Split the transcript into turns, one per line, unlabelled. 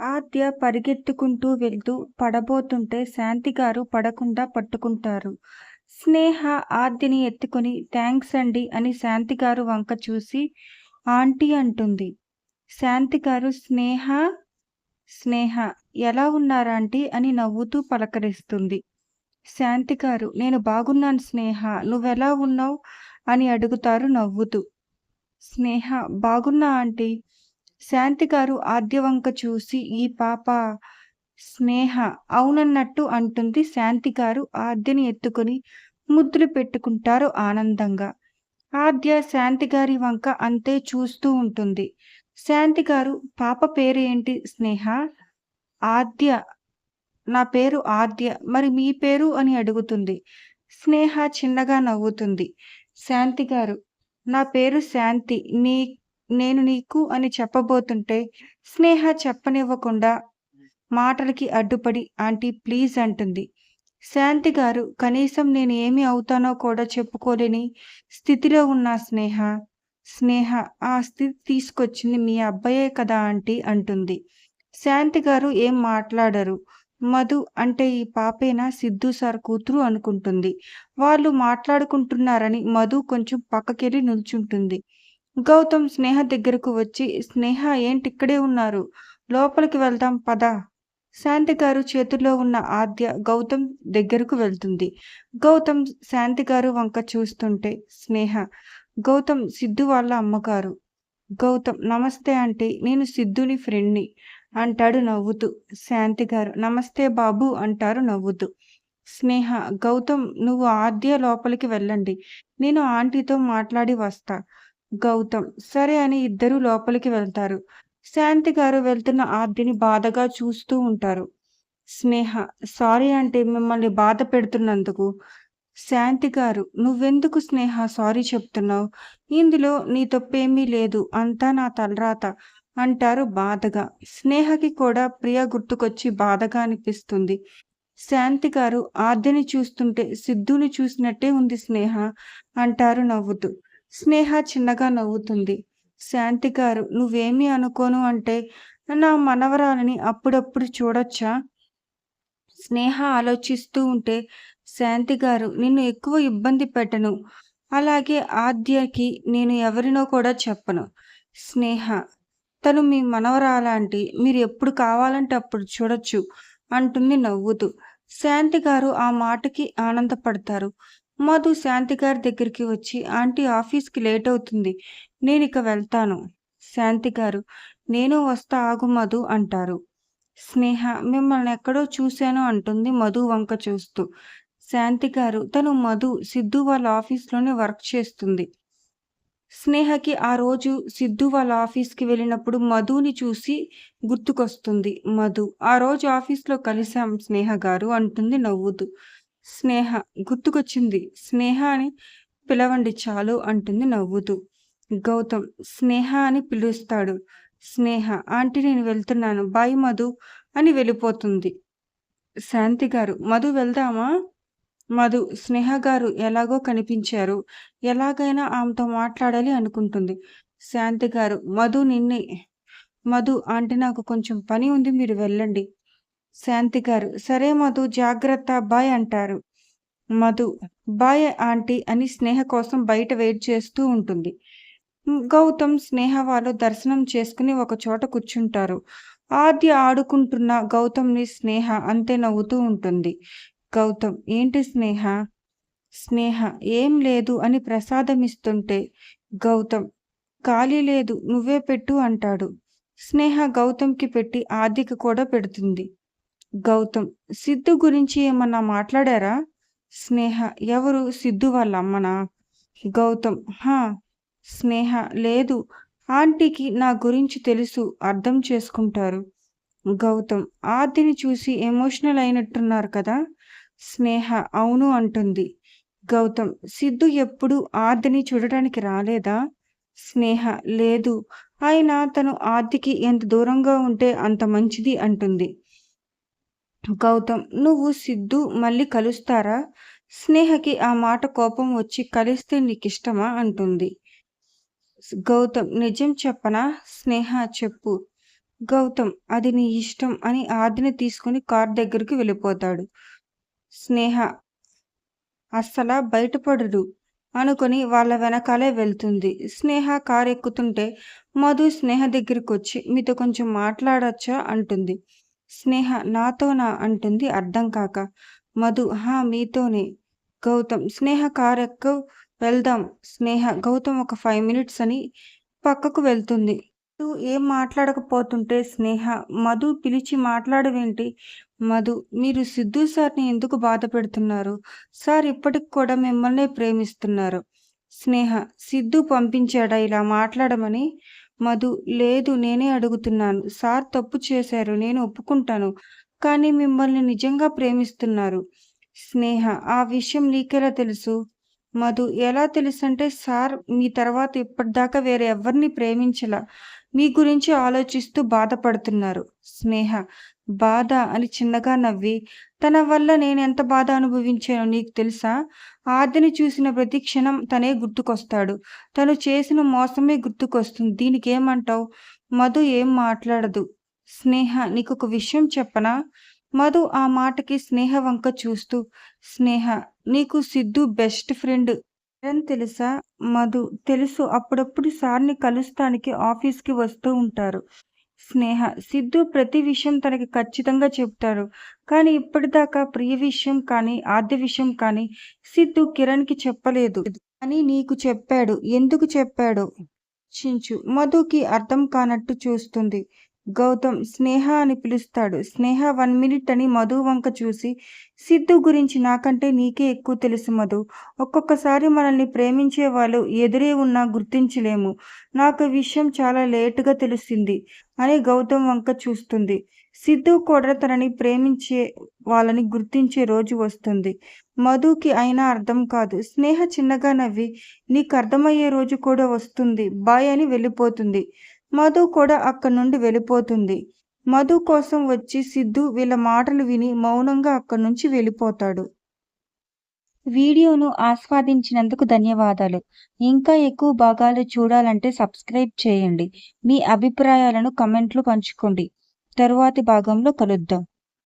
ఆద్య పరిగెత్తుకుంటూ వెళ్తూ పడబోతుంటే శాంతిగారు పడకుండా పట్టుకుంటారు. స్నేహ ఆద్యని ఎత్తుకుని థ్యాంక్స్ అండి అని శాంతిగారు వంక చూసి ఆంటీ అంటుంది. శాంతిగారు స్నేహ స్నేహ ఎలా ఉన్నారాంటీ అని నవ్వుతూ పలకరిస్తుంది. శాంతిగారు నేను బాగున్నాను స్నేహ నువ్వెలా ఉన్నావు అని అడుగుతారు నవ్వుతూ. స్నేహ బాగున్నా ఆంటీ. శాంతిగారు గారు ఆద్యవంక చూసి ఈ పాప స్నేహ అవునన్నట్టు అంటుంది శాంతిగారు ఆద్యని ఎత్తుకుని ముద్దులు పెట్టుకుంటారు ఆనందంగా. ఆద్య శాంతిగారి వంక అంతే చూస్తూ ఉంటుంది. శాంతిగారు పాప పేరు ఏంటి స్నేహ? ఆద్య. నా పేరు ఆద్య. మరి మీ పేరు? అని అడుగుతుంది. స్నేహ చిన్నగా నవ్వుతుంది. శాంతిగారు నా పేరు శాంతి. నీ నేను నీకు అని చెప్పబోతుంటే స్నేహ చెప్పనివ్వకుండా మాటలకి అడ్డుపడి ఆంటీ ప్లీజ్ అంటుంది. శాంతి గారు కనీసం నేను ఏమి అవుతానో కూడా చెప్పుకోలేని స్థితిలో ఉన్న స్నేహ. స్నేహ ఆ స్థితి తీసుకొచ్చింది మీ అబ్బాయే కదా ఆంటీ అంటుంది. శాంతి గారు ఏం మాట్లాడరు. మధు అంటే ఈ పాపేనా సిద్ధూ సార్ కూతురు అనుకుంటుంది. వాళ్ళు మాట్లాడుకుంటున్నారని మధు కొంచెం పక్కకెళ్ళి నిల్చుంటుంది. గౌతమ్ స్నేహ దగ్గరకు వచ్చి స్నేహ ఏంటిక్కడే ఉన్నారు? లోపలికి వెళ్దాం పద. శాంతి గారు చేతుల్లో ఉన్న ఆద్య గౌతమ్ దగ్గరకు వెళ్తుంది. గౌతమ్ శాంతి గారు వంక చూస్తుంటే స్నేహ గౌతమ్ సిద్ధు వాళ్ళ అమ్మగారు. గౌతమ్ నమస్తే అంటే నేను సిద్ధుని ఫ్రెండ్ని అంటాడు నవ్వుతూ. శాంతి గారు నమస్తే బాబు అంటారు నవ్వుతూ. స్నేహ గౌతమ్ నువ్వు ఆద్య లోపలికి వెళ్ళండి. నేను ఆంటీతో మాట్లాడి వస్తా. గౌతమ్ సరే అని ఇద్దరూ లోపలికి వెళ్తారు. శాంతి గారు వెళ్తున్న ఆద్యని బాధగా చూస్తూ ఉంటారు. స్నేహ సారీ అంటే మిమ్మల్ని బాధ పెడుతున్నందుకు. శాంతిగారు నువ్వెందుకు స్నేహ సారీ చెప్తున్నావు ఇందులో నీ తప్పేమీ లేదు. అంతా నా తలరాత అంటారు బాధగా. స్నేహకి కూడా ప్రియ గుర్తుకొచ్చి బాధగా అనిపిస్తుంది. శాంతి గారు ఆద్యని చూస్తుంటే సిద్ధుని చూసినట్టే ఉంది స్నేహ అంటారు నవ్వుతూ. స్నేహ చిన్నగా నవ్వుతుంది. శాంతి గారు నువ్వేమీ అనుకోను అంటే నా మనవరాలని అప్పుడప్పుడు చూడొచ్చా? స్నేహ ఆలోచిస్తూ ఉంటే శాంతి గారు నిన్ను ఎక్కువ ఇబ్బంది పెట్టను. అలాగే ఆద్యకి నేను ఎవరినో కూడా చెప్పను. స్నేహ తను మీ మనవరాలాంటి మీరు ఎప్పుడు కావాలంటే అప్పుడు చూడొచ్చు అంటుంది నవ్వుతూ. శాంతి గారు ఆ మాటకి ఆనందపడతారు. మధు శాంతి గారి దగ్గరికి వచ్చి ఆంటీ ఆఫీస్కి లేట్ అవుతుంది. నేను ఇక వెళ్తాను. శాంతి గారు నేను వస్తా ఆగు మధు అంటారు. స్నేహ మిమ్మల్ని ఎక్కడో చూశాను అంటుంది మధు వంక చూస్తూ. శాంతి గారు తను మధు సిద్ధు వాళ్ళ ఆఫీస్లోనే వర్క్ చేస్తుంది. స్నేహకి ఆ రోజు సిద్ధు వాళ్ళ ఆఫీస్కి వెళ్ళినప్పుడు మధుని చూసి గుర్తుకొస్తుంది మధు. ఆ రోజు ఆఫీస్లో కలిశాం స్నేహ గారు అంటుంది నవ్వుతూ. స్నేహ గుర్తుకొచ్చింది. స్నేహ అని పిలవండి చాలు అంటుంది నవ్వుతూ. గౌతమ్ స్నేహ అని పిలుస్తాడు. స్నేహ ఆంటీ నేను వెళ్తున్నాను. బాయ్ మధు అని వెళ్ళిపోతుంది. శాంతి గారు మధు వెళ్దామా? మధు స్నేహ గారు ఎలాగో కనిపించారు. ఎలాగైనా ఆమెతో మాట్లాడాలి అనుకుంటుంది. శాంతి గారు మధు నిన్నే మధు ఆంటీ నాకు కొంచెం పని ఉంది మీరు వెళ్ళండి. శాంతి గారు సరే మధు జాగ్రత్త బాయ్ అంటారు. మధు బాయ్ ఆంటీ అని స్నేహ కోసం బయట వెయిట్ చేస్తూ ఉంటుంది. గౌతమ్ స్నేహ వాళ్ళు దర్శనం చేసుకుని ఒక చోట కూర్చుంటారు. ఆద్య ఆడుకుంటున్న గౌతమ్ని స్నేహ అంతే నవ్వుతూ ఉంటుంది. గౌతమ్ ఏంటి స్నేహ? స్నేహ ఏం లేదు అని ప్రసాదం ఇస్తుంటే గౌతమ్ ఖాళీ లేదు నువ్వే పెట్టు అంటాడు. స్నేహ గౌతమ్కి పెట్టి ఆద్యకి కూడా పెడుతుంది. గౌతమ్ సిద్ధు గురించి ఏమన్నా మాట్లాడారా? స్నేహ ఎవరు సిద్ధు వాళ్ళ అమ్మనా? గౌతమ్ హా స్నేహ లేదు ఆంటీకి నా గురించి తెలుసు అర్థం చేసుకుంటారు. గౌతమ్ ఆర్తిని చూసి ఎమోషనల్ అయినట్టున్నారు కదా? స్నేహ అవును అంటుంది. గౌతమ్ సిద్ధు ఎప్పుడు ఆర్తిని చూడటానికి రాలేదా? స్నేహ లేదు. అయినా తను ఆర్తికి ఎంత దూరంగా ఉంటే అంత మంచిది అంటుంది. గౌతమ్ నువ్వు సిద్ధు మళ్ళీ కలుస్తారా? స్నేహకి ఆ మాట కోపం వచ్చి కలిస్తే నీకిష్టమా? అంటుంది. గౌతమ్ నిజం చెప్పనా? స్నేహ చెప్పు. గౌతమ్ అది నీ ఇష్టం అని ఆదిని తీసుకుని కార్ దగ్గరికి వెళ్ళిపోతాడు స్నేహ అస్సలా బయటపడడు అనుకుని వాళ్ళ వెనకాలే వెళ్తుంది స్నేహ కారు ఎక్కుతుంటే మధు స్నేహ దగ్గరికి వచ్చి మీతో కొంచెం మాట్లాడచ్చా అంటుంది స్నేహ నాతోనా అంటుంది అర్థం కాక. మధు హా మీతోనే. గౌతమ్ స్నేహ కార్ ఎక్కు వెళ్దాం. స్నేహ గౌతమ్ ఒక ఫైవ్ మినిట్స్ అని పక్కకు వెళ్తుంది. ఏం మాట్లాడకపోతుంటే స్నేహ మధు పిలిచి మాట్లాడవేంటి? మధు మీరు సిద్ధు సార్ని ఎందుకు బాధ పెడుతున్నారు? సార్ ఇప్పటికి కూడా మిమ్మల్నే ప్రేమిస్తున్నారు. స్నేహ సిద్ధు పంపించాడా ఇలా మాట్లాడమని? మధు లేదు నేనే అడుగుతున్నాను. సార్ తప్పు చేశారు నేను ఒప్పుకుంటాను. కానీ మిమ్మల్ని నిజంగా ప్రేమిస్తున్నారు. స్నేహ ఆ విషయం నీకెలా తెలుసు? మధు ఎలా తెలుసంటే సార్ మీ తర్వాత ఇప్పటిదాకా వేరే ఎవరిని ప్రేమించలా. మీ గురించి ఆలోచిస్తూ బాధపడుతున్నారు. స్నేహ బాధ అని చిన్నగా నవ్వి తన వల్ల నేను ఎంత బాధ అనుభవించానో నీకు తెలుసా? ఆదిని చూసిన ప్రతి క్షణం తనే గుర్తుకొస్తాడు. తను చేసిన మోసమే గుర్తుకొస్తుంది. దీనికి ఏమంటావు మధు ఏం మాట్లాడదు. స్నేహ నీకు ఒక విషయం చెప్పనా మధు ఆ మాటకి స్నేహ వంక చూస్తూ స్నేహ నీకు సిద్ధు బెస్ట్ ఫ్రెండ్. అని తెలుసా? మధు తెలుసు అప్పుడప్పుడు సార్ని కలుస్తానికి ఆఫీస్కి వస్తూ ఉంటారు. స్నేహ సిద్ధు ప్రతి విషయం తనకి ఖచ్చితంగా చెప్తారు కానీ ఇప్పటిదాకా ప్రియ విషయం కానీ ఆద్య విషయం కానీ సిద్ధు కిరణ్కి చెప్పలేదు. అని నీకు చెప్పాడు. ఎందుకు చెప్పాడు? చించు. మధుకి అర్థం కానట్టు చూస్తుంది. గౌతమ్ స్నేహ అని పిలుస్తాడు. స్నేహ వన్ మినిట్ అని మధు వంక చూసి సిద్ధు గురించి నాకంటే నీకే ఎక్కువ తెలుసు మధు. ఒక్కొక్కసారి మనల్ని ప్రేమించే వాళ్ళు ఎదురే ఉన్నా గుర్తించలేము. నాకు విషయం చాలా లేటుగా తెలిసింది అని గౌతమ్ వంక చూస్తుంది. సిద్ధు కూడా తనని ప్రేమించే వాళ్ళని గుర్తించే రోజు వస్తుంది. మధుకి అయినా అర్థం కాదు. స్నేహ చిన్నగా నవ్వి నీకు అర్థమయ్యే రోజు కూడా వస్తుంది. బాయ్ అని వెళ్ళిపోతుంది. మధు కూడా అక్కడి నుండి వెళ్ళిపోతుంది. మధు కోసం వచ్చి సిద్ధు వీళ్ళ మాటలు విని మౌనంగా అక్కడి నుంచి వెళ్ళిపోతాడు. వీడియోను ఆస్వాదించినందుకు ధన్యవాదాలు. ఇంకా ఎక్కువ భాగాలు చూడాలంటే సబ్స్క్రైబ్ చేయండి. మీ అభిప్రాయాలను కమెంట్లు పంచుకోండి. తరువాతి భాగంలో కలుద్దాం.